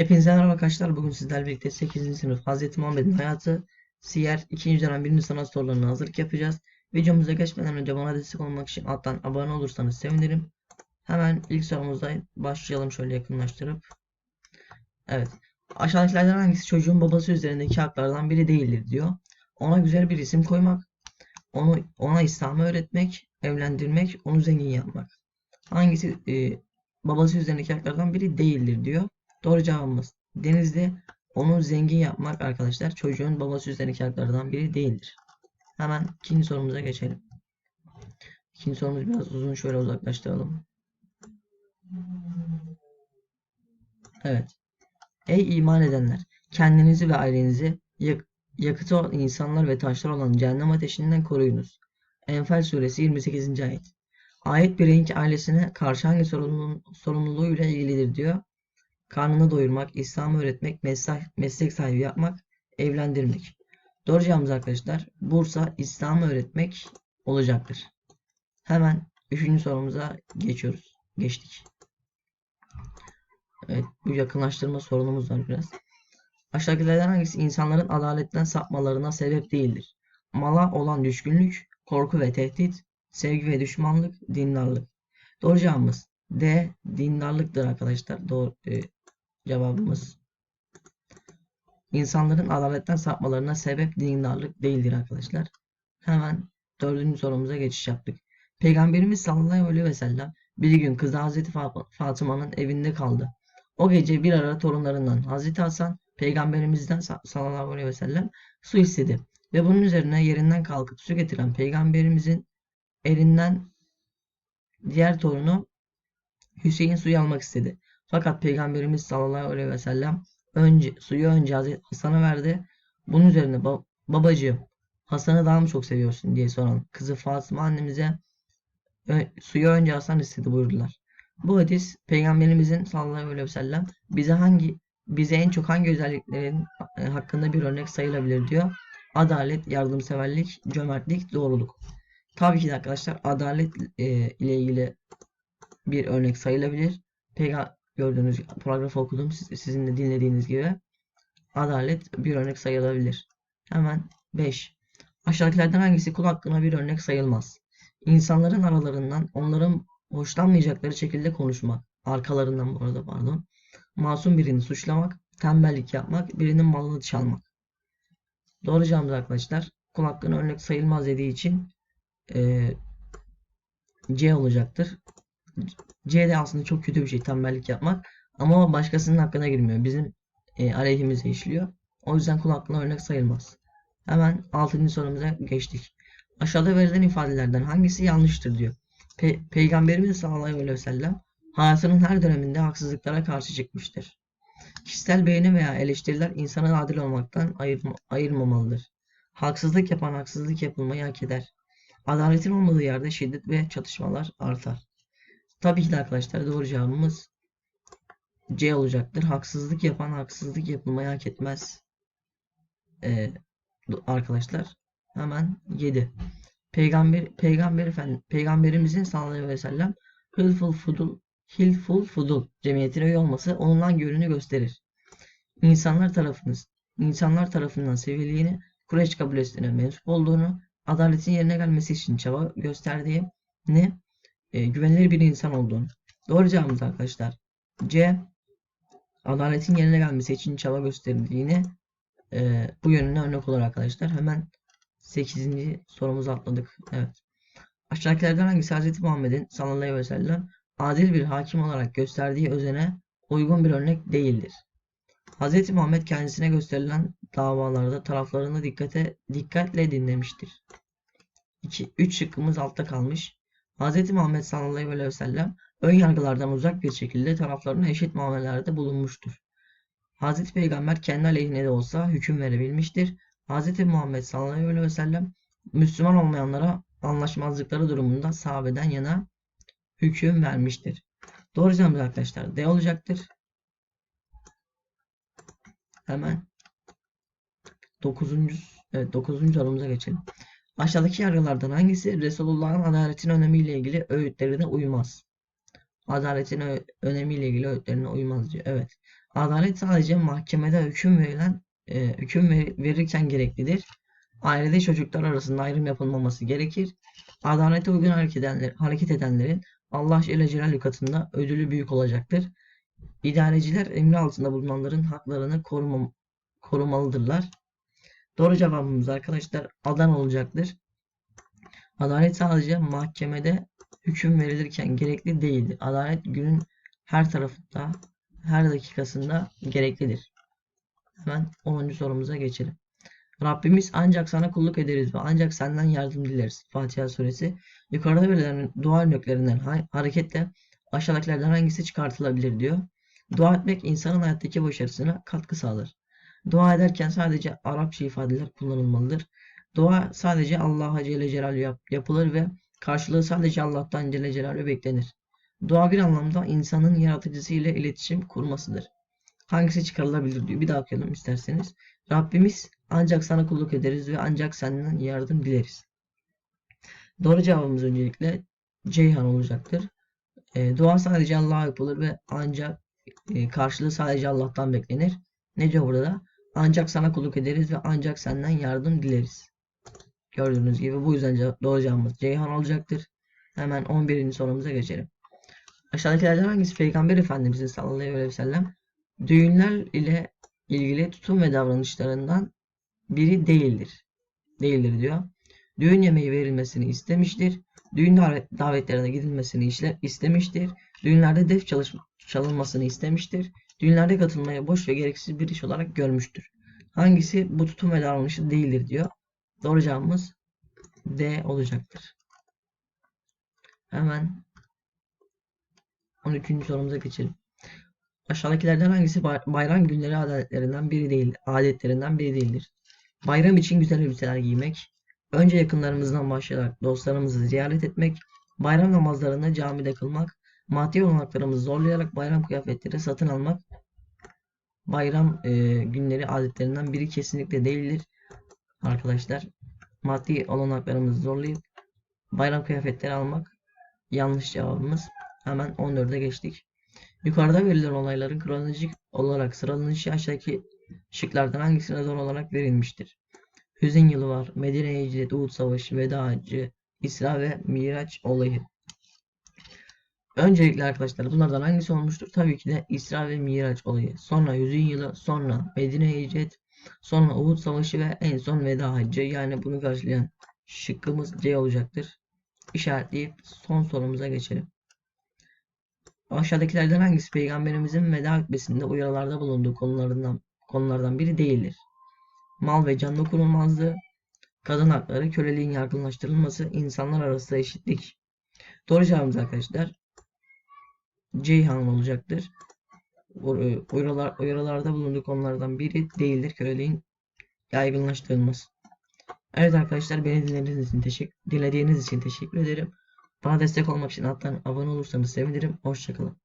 Hepinize merhaba arkadaşlar. Bugün sizlerle birlikte 8. sınıf Hazreti Muhammed'in hayatı Siyer 2. dönem 1. sanat sorularına hazırlık yapacağız. Videomuza geçmeden önce bana destek olmak için alttan abone olursanız sevinirim. Hemen ilk sorumuzda başlayalım şöyle yakınlaştırıp. Evet. Aşağıdakilerden hangisi çocuğun babası üzerindeki haklardan biri değildir diyor. Ona güzel bir isim koymak, onu ona İslam'ı öğretmek, evlendirmek, onu zengin yapmak. Hangisi e, babası üzerindeki haklardan biri değildir diyor. Doğru cevabımız denizde onu zengin yapmak arkadaşlar çocuğun babası üzerindeki haklardan biri değildir. Hemen ikinci sorumuza geçelim. İkinci sorumuz biraz uzun şöyle uzaklaştıralım. Evet. Ey iman edenler! Kendinizi ve ailenizi yak yakıtı insanlar ve taşlar olan cehennem ateşinden koruyunuz. Enfal suresi 28. ayet. Ayet bireyin ailesine karşı hangi sorumluluğu, sorumluluğuyla ilgilidir diyor. Karnını doyurmak, İslam'ı öğretmek, meslek, meslek sahibi yapmak, evlendirmek. Doğru cevabımız arkadaşlar Bursa İslam'ı öğretmek olacaktır. Hemen üçüncü sorumuza geçiyoruz. Geçtik. Evet, bu yakınlaştırma sorunumuz var biraz. Aşağıdakilerden hangisi insanların adaletten sapmalarına sebep değildir? Mala olan düşkünlük, korku ve tehdit, sevgi ve düşmanlık, dindarlık. Doğru cevabımız D. Dindarlıktır arkadaşlar. Doğru e, cevabımız. İnsanların adaletten sapmalarına sebep dindarlık değildir arkadaşlar. Hemen dördüncü sorumuza geçiş yaptık. Peygamberimiz sallallahu aleyhi ve sellem bir gün kızı Hazreti Fatıma'nın evinde kaldı. O gece bir ara torunlarından Hazreti Hasan peygamberimizden sallallahu aleyhi ve sellem su istedi. Ve bunun üzerine yerinden kalkıp su getiren peygamberimizin elinden diğer torunu Hüseyin suyu almak istedi. Fakat Peygamberimiz sallallahu aleyhi ve sellem önce, suyu önce Hazreti Hasan'a verdi. Bunun üzerine ba babacığım Hasan'ı daha mı çok seviyorsun diye soran kızı Fatıma annemize suyu önce Hasan istedi buyurdular. Bu hadis Peygamberimizin sallallahu aleyhi ve sellem bize hangi bize en çok hangi özelliklerin e, hakkında bir örnek sayılabilir diyor. Adalet, yardımseverlik, cömertlik, doğruluk. Tabii ki de arkadaşlar adalet e, ile ilgili bir örnek sayılabilir. Peygamber gördüğünüz paragrafı okudum. Siz, sizin de dinlediğiniz gibi adalet bir örnek sayılabilir. Hemen 5. Aşağıdakilerden hangisi kul hakkına bir örnek sayılmaz? İnsanların aralarından onların hoşlanmayacakları şekilde konuşmak. Arkalarından bu arada pardon. Masum birini suçlamak, tembellik yapmak, birinin malını çalmak. Doğru cevabımız arkadaşlar. Kul hakkına örnek sayılmaz dediği için e, C olacaktır. C aslında çok kötü bir şey tembellik yapmak. Ama o başkasının hakkına girmiyor. Bizim e, aleyhimize işliyor. O yüzden kul hakkına örnek sayılmaz. Hemen 6. sorumuza geçtik. Aşağıda verilen ifadelerden hangisi yanlıştır diyor. Pe Peygamberimiz sallallahu aleyhi ve sellem hayatının her döneminde haksızlıklara karşı çıkmıştır. Kişisel beğeni veya eleştiriler insanı adil olmaktan ayırma, ayırmamalıdır. Haksızlık yapan haksızlık yapılmayı hak eder. Adaletin olmadığı yerde şiddet ve çatışmalar artar. Tabii ki de arkadaşlar doğru cevabımız C olacaktır. Haksızlık yapan haksızlık yapılmayı hak etmez. Ee, arkadaşlar hemen 7. Peygamber Peygamber Efendi Peygamberimizin sallallahu aleyhi ve sellem Hilful Fudul Hilful Fudul cemiyetine üye olması onun hangi gösterir? İnsanlar tarafınız insanlar tarafından sevildiğini, Kureyş kabilesine mensup olduğunu, adaletin yerine gelmesi için çaba gösterdiğini, e, güvenilir bir insan olduğunu. Doğru cevabımız arkadaşlar. C. Adaletin yerine gelmesi için çaba gösterildiğini e, bu yönüne örnek olur arkadaşlar. Hemen 8. sorumuzu atladık. Evet. Aşağıdakilerden hangisi Hz. Muhammed'in sallallahu aleyhi ve sellem adil bir hakim olarak gösterdiği özene uygun bir örnek değildir? Hz. Muhammed kendisine gösterilen davalarda taraflarını dikkate dikkatle dinlemiştir. 2 3 şıkkımız altta kalmış. Hz. Muhammed sallallahu aleyhi ve sellem ön yargılardan uzak bir şekilde taraflarına eşit muamelelerde bulunmuştur. Hz. Peygamber kendi aleyhine de olsa hüküm verebilmiştir. Hz. Muhammed sallallahu aleyhi ve sellem Müslüman olmayanlara anlaşmazlıkları durumunda sahabeden yana hüküm vermiştir. Doğru cevabımız arkadaşlar D olacaktır. Hemen 9. Evet 9. sorumuza geçelim. Aşağıdaki yargılardan hangisi Resulullah'ın adaletin önemiyle ilgili öğütlerine uymaz? Adaletin önemiyle ilgili öğütlerine uymaz diyor. Evet. Adalet sadece mahkemede hüküm verilen e, hüküm ver- verirken gereklidir. Ailede çocuklar arasında ayrım yapılmaması gerekir. Adalete uygun hareket edenler, hareket edenlerin Allah Celle Celaluhu katında ödülü büyük olacaktır. İdareciler emri altında bulunanların haklarını korumam, korumalıdırlar. Doğru cevabımız arkadaşlar Adana olacaktır. Adalet sadece mahkemede hüküm verilirken gerekli değildir. Adalet günün her tarafında, her dakikasında gereklidir. Hemen 10. sorumuza geçelim. Rabbimiz ancak sana kulluk ederiz ve ancak senden yardım dileriz. Fatiha suresi. Yukarıda verilen dua örneklerinden ha- hareketle aşağıdakilerden hangisi çıkartılabilir diyor. Dua etmek insanın hayattaki başarısına katkı sağlar. Dua ederken sadece Arapça ifadeler kullanılmalıdır. Dua sadece Allah'a Celle Celaluhu yap- yapılır ve karşılığı sadece Allah'tan Celle Celaluhu beklenir. Dua bir anlamda insanın yaratıcısı ile iletişim kurmasıdır. Hangisi çıkarılabilir diyor. Bir daha okuyalım isterseniz. Rabbimiz ancak sana kulluk ederiz ve ancak senden yardım dileriz. Doğru cevabımız öncelikle Ceyhan olacaktır. E, dua sadece Allah'a yapılır ve ancak e, karşılığı sadece Allah'tan beklenir. Ne diyor burada? Ancak sana kulluk ederiz ve ancak senden yardım dileriz. Gördüğünüz gibi bu yüzden cevabımız Ceyhan olacaktır. Hemen 11. sorumuza geçelim. Aşağıdakilerden hangisi Peygamber Efendimizin sallallahu aleyhi ve sellem düğünler ile ilgili tutum ve davranışlarından biri değildir. Değildir diyor. Düğün yemeği verilmesini istemiştir. Düğün davet- davetlerine gidilmesini istemiştir. Düğünlerde def çalış, çalınmasını istemiştir. Düğünlerde katılmayı boş ve gereksiz bir iş olarak görmüştür. Hangisi bu tutum ve davranışı değildir diyor. Doğru cevabımız D olacaktır. Hemen 13. sorumuza geçelim. Aşağıdakilerden hangisi bay- bayram günleri adetlerinden biri değil, adetlerinden biri değildir? Bayram için güzel elbiseler giymek, önce yakınlarımızdan başlayarak dostlarımızı ziyaret etmek, bayram namazlarını camide kılmak, maddi olanaklarımızı zorlayarak bayram kıyafetleri satın almak, bayram e, günleri adetlerinden biri kesinlikle değildir. Arkadaşlar, maddi olanaklarımızı zorlayıp bayram kıyafetleri almak yanlış cevabımız. Hemen 14'e geçtik. Yukarıda verilen olayların kronolojik olarak sıralanışı aşağıdaki şıklardan hangisine doğru olarak verilmiştir? Hüzün yılı var, Medine'ye hicret, Uhud Savaşı, Veda Haccı, İsra ve Miraç olayı. Öncelikle arkadaşlar bunlardan hangisi olmuştur? Tabii ki de İsra ve Miraç olayı. Sonra Hüzün yılı, sonra Medine'ye hicret, sonra Uhud Savaşı ve en son Veda Haccı. Yani bunu karşılayan şıkkımız C olacaktır. İşaretleyip son sorumuza geçelim. Aşağıdakilerden hangisi peygamberimizin veda hutbesinde uyarılarda bulunduğu konulardan konulardan biri değildir? Mal ve can dokunulmazlığı, kadın hakları, köleliğin yaygınlaştırılması, insanlar arasında eşitlik. Doğru cevabımız arkadaşlar Ceyhan olacaktır. Uy- Uyarılar, uyarılarda bulunduğu konulardan biri değildir köleliğin yaygınlaştırılması. Evet arkadaşlar beni dinlediğiniz için teşekkür dinlediğiniz için teşekkür ederim. Bana destek olmak için alttan abone olursanız sevinirim. Hoşçakalın.